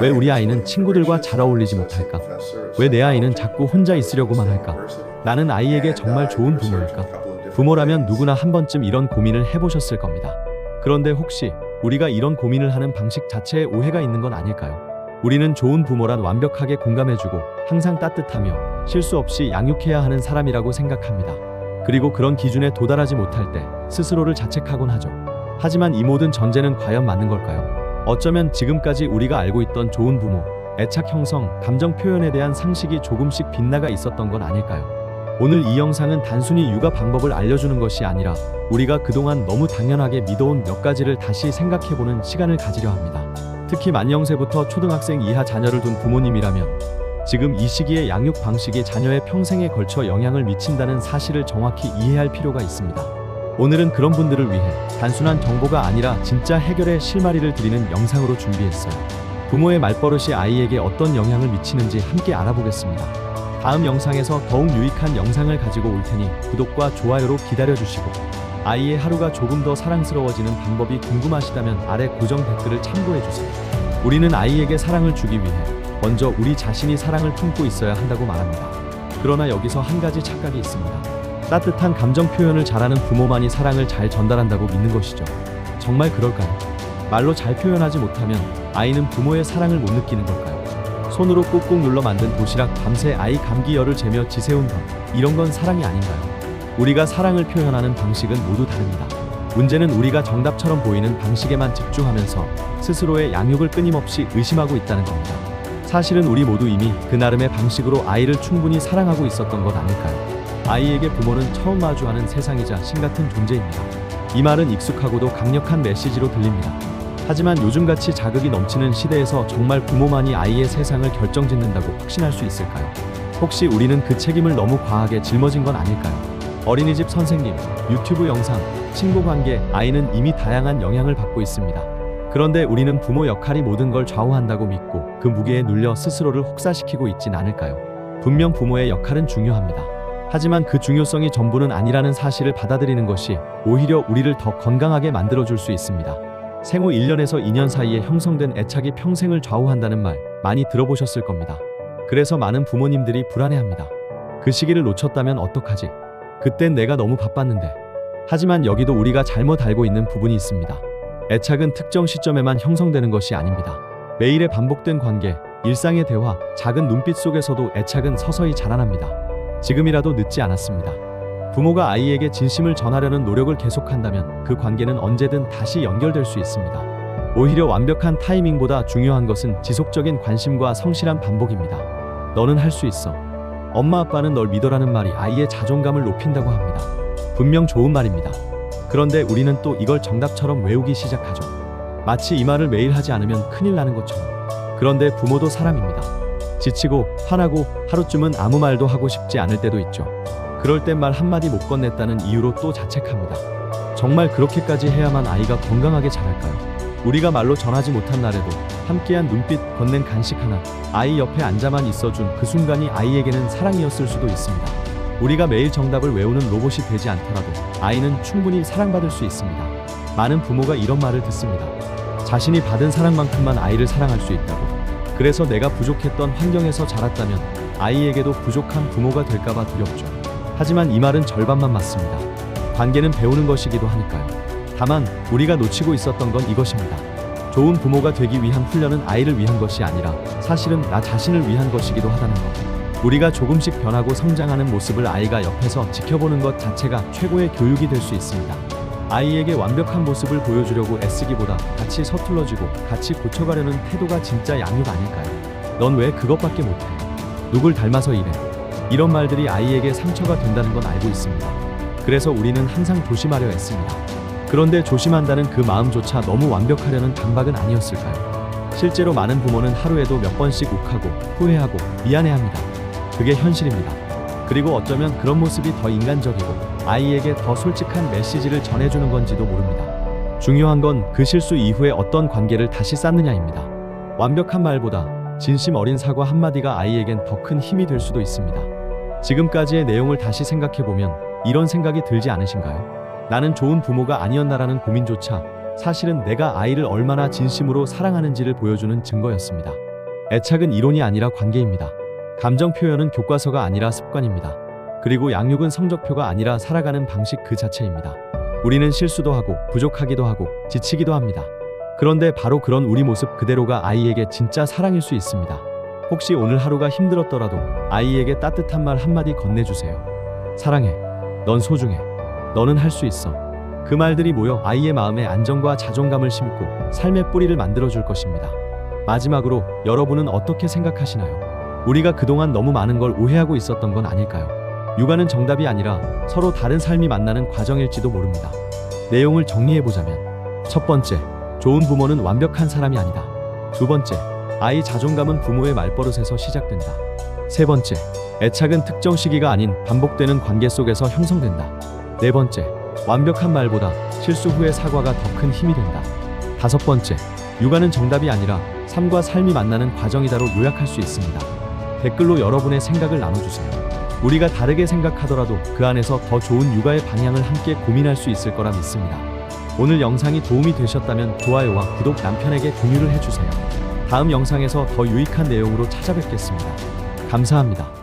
왜 우리 아이는 친구들과 잘 어울리지 못할까? 왜 내 아이는 자꾸 혼자 있으려고만 할까? 나는 아이에게 정말 좋은 부모일까? 부모라면 누구나 한 번쯤 이런 고민을 해보셨을 겁니다. 그런데 혹시 우리가 이런 고민을 하는 방식 자체에 오해가 있는 건 아닐까요? 우리는 좋은 부모란 완벽하게 공감해주고 항상 따뜻하며 실수 없이 양육해야 하는 사람이라고 생각합니다. 그리고 그런 기준에 도달하지 못할 때 스스로를 자책하곤 하죠. 하지만 이 모든 전제는 과연 맞는 걸까요? 어쩌면 지금까지 우리가 알고 있던 좋은 부모, 애착 형성, 감정 표현에 대한 상식이 조금씩 빗나가 있었던 건 아닐까요? 오늘 이 영상은 단순히 육아 방법을 알려주는 것이 아니라 우리가 그동안 너무 당연하게 믿어온 몇 가지를 다시 생각해보는 시간을 가지려 합니다. 특히 만영세부터 초등학생 이하 자녀를 둔 부모님이라면 지금 이 시기의 양육 방식이 자녀의 평생에 걸쳐 영향을 미친다는 사실을 정확히 이해할 필요가 있습니다. 오늘은 그런 분들을 위해 단순한 정보가 아니라 진짜 해결의 실마리를 드리는 영상으로 준비했어요. 부모의 말버릇이 아이에게 어떤 영향을 미치는지 함께 알아보겠습니다. 다음 영상에서 더욱 유익한 영상을 가지고 올 테니 구독과 좋아요로 기다려주시고 아이의 하루가 조금 더 사랑스러워지는 방법이 궁금하시다면 아래 고정 댓글을 참고해주세요. 우리는 아이에게 사랑을 주기 위해 먼저 우리 자신이 사랑을 품고 있어야 한다고 말합니다. 그러나 여기서 한 가지 착각이 있습니다. 따뜻한 감정 표현을 잘하는 부모만이 사랑을 잘 전달한다고 믿는 것이죠. 정말 그럴까요? 말로 잘 표현하지 못하면 아이는 부모의 사랑을 못 느끼는 걸까요? 손으로 꾹꾹 눌러 만든 도시락 밤새 아이 감기 열을 재며 지새운 것 이런 건 사랑이 아닌가요? 우리가 사랑을 표현하는 방식은 모두 다릅니다. 문제는 우리가 정답처럼 보이는 방식에만 집중하면서 스스로의 양육을 끊임없이 의심하고 있다는 겁니다. 사실은 우리 모두 이미 그 나름의 방식으로 아이를 충분히 사랑하고 있었던 것 아닐까요? 아이에게 부모는 처음 마주하는 세상이자 신 같은 존재입니다. 이 말은 익숙하고도 강력한 메시지로 들립니다. 하지만 요즘같이 자극이 넘치는 시대에서 정말 부모만이 아이의 세상을 결정짓는다고 확신할 수 있을까요? 혹시 우리는 그 책임을 너무 과하게 짊어진 건 아닐까요? 어린이집 선생님, 유튜브 영상, 친구 관계, 아이는 이미 다양한 영향을 받고 있습니다. 그런데 우리는 부모 역할이 모든 걸 좌우한다고 믿고 그 무게에 눌려 스스로를 혹사시키고 있진 않을까요? 분명 부모의 역할은 중요합니다. 하지만 그 중요성이 전부는 아니라는 사실을 받아들이는 것이 오히려 우리를 더 건강하게 만들어줄 수 있습니다. 생후 1년에서 2년 사이에 형성된 애착이 평생을 좌우한다는 말 많이 들어보셨을 겁니다. 그래서 많은 부모님들이 불안해합니다. 그 시기를 놓쳤다면 어떡하지? 그땐 내가 너무 바빴는데. 하지만 여기도 우리가 잘못 알고 있는 부분이 있습니다. 애착은 특정 시점에만 형성되는 것이 아닙니다. 매일의 반복된 관계, 일상의 대화, 작은 눈빛 속에서도 애착은 서서히 자라납니다. 지금이라도 늦지 않았습니다. 부모가 아이에게 진심을 전하려는 노력을 계속한다면 그 관계는 언제든 다시 연결될 수 있습니다. 오히려 완벽한 타이밍보다 중요한 것은 지속적인 관심과 성실한 반복입니다. 너는 할 수 있어. 엄마 아빠는 널 믿어라는 말이 아이의 자존감을 높인다고 합니다. 분명 좋은 말입니다. 그런데 우리는 또 이걸 정답처럼 외우기 시작하죠. 마치 이 말을 매일 하지 않으면 큰일 나는 것처럼. 그런데 부모도 사람입니다. 지치고 화나고 하루쯤은 아무 말도 하고 싶지 않을 때도 있죠. 그럴 땐 말 한마디 못 건넸다는 이유로 또 자책합니다. 정말 그렇게까지 해야만 아이가 건강하게 자랄까요? 우리가 말로 전하지 못한 날에도 함께한 눈빛, 건넨 간식 하나, 아이 옆에 앉아만 있어준 그 순간이 아이에게는 사랑이었을 수도 있습니다. 우리가 매일 정답을 외우는 로봇이 되지 않더라도 아이는 충분히 사랑받을 수 있습니다. 많은 부모가 이런 말을 듣습니다. 자신이 받은 사랑만큼만 아이를 사랑할 수 있다고. 그래서 내가 부족했던 환경에서 자랐다면 아이에게도 부족한 부모가 될까봐 두렵죠. 하지만 이 말은 절반만 맞습니다. 관계는 배우는 것이기도 하니까요. 다만 우리가 놓치고 있었던 건 이것입니다. 좋은 부모가 되기 위한 훈련은 아이를 위한 것이 아니라 사실은 나 자신을 위한 것이기도 하다는 것. 우리가 조금씩 변하고 성장하는 모습을 아이가 옆에서 지켜보는 것 자체가 최고의 교육이 될 수 있습니다. 아이에게 완벽한 모습을 보여주려고 애쓰기보다 같이 서툴러지고 같이 고쳐가려는 태도가 진짜 양육 아닐까요? 넌 왜 그것밖에 못해? 누굴 닮아서 이래? 이런 말들이 아이에게 상처가 된다는 건 알고 있습니다. 그래서 우리는 항상 조심하려 했습니다. 그런데 조심한다는 그 마음조차 너무 완벽하려는 강박은 아니었을까요? 실제로 많은 부모는 하루에도 몇 번씩 욱하고 후회하고 미안해합니다. 그게 현실입니다. 그리고 어쩌면 그런 모습이 더 인간적이고 아이에게 더 솔직한 메시지를 전해주는 건지도 모릅니다. 중요한 건 그 실수 이후에 어떤 관계를 다시 쌓느냐입니다. 완벽한 말보다 진심 어린 사과 한마디가 아이에겐 더 큰 힘이 될 수도 있습니다. 지금까지의 내용을 다시 생각해보면 이런 생각이 들지 않으신가요? 나는 좋은 부모가 아니었나라는 고민조차 사실은 내가 아이를 얼마나 진심으로 사랑하는지를 보여주는 증거였습니다. 애착은 이론이 아니라 관계입니다. 감정 표현은 교과서가 아니라 습관입니다. 그리고 양육은 성적표가 아니라 살아가는 방식 그 자체입니다. 우리는 실수도 하고 부족하기도 하고 지치기도 합니다. 그런데 바로 그런 우리 모습 그대로가 아이에게 진짜 사랑일 수 있습니다. 혹시 오늘 하루가 힘들었더라도 아이에게 따뜻한 말 한마디 건네주세요. 사랑해. 넌 소중해. 너는 할 수 있어. 그 말들이 모여 아이의 마음에 안정과 자존감을 심고 삶의 뿌리를 만들어줄 것입니다. 마지막으로 여러분은 어떻게 생각하시나요? 우리가 그동안 너무 많은 걸 오해하고 있었던 건 아닐까요? 육아는 정답이 아니라 서로 다른 삶이 만나는 과정일지도 모릅니다. 내용을 정리해보자면 첫 번째, 좋은 부모는 완벽한 사람이 아니다. 두 번째, 아이 자존감은 부모의 말버릇에서 시작된다. 세 번째, 애착은 특정 시기가 아닌 반복되는 관계 속에서 형성된다. 네 번째, 완벽한 말보다 실수 후의 사과가 더 큰 힘이 된다. 다섯 번째, 육아는 정답이 아니라 삶과 삶이 만나는 과정이다로 요약할 수 있습니다. 댓글로 여러분의 생각을 나눠주세요. 우리가 다르게 생각하더라도 그 안에서 더 좋은 육아의 방향을 함께 고민할 수 있을 거라 믿습니다. 오늘 영상이 도움이 되셨다면 좋아요와 구독 남편에게 공유를 해주세요. 다음 영상에서 더 유익한 내용으로 찾아뵙겠습니다. 감사합니다.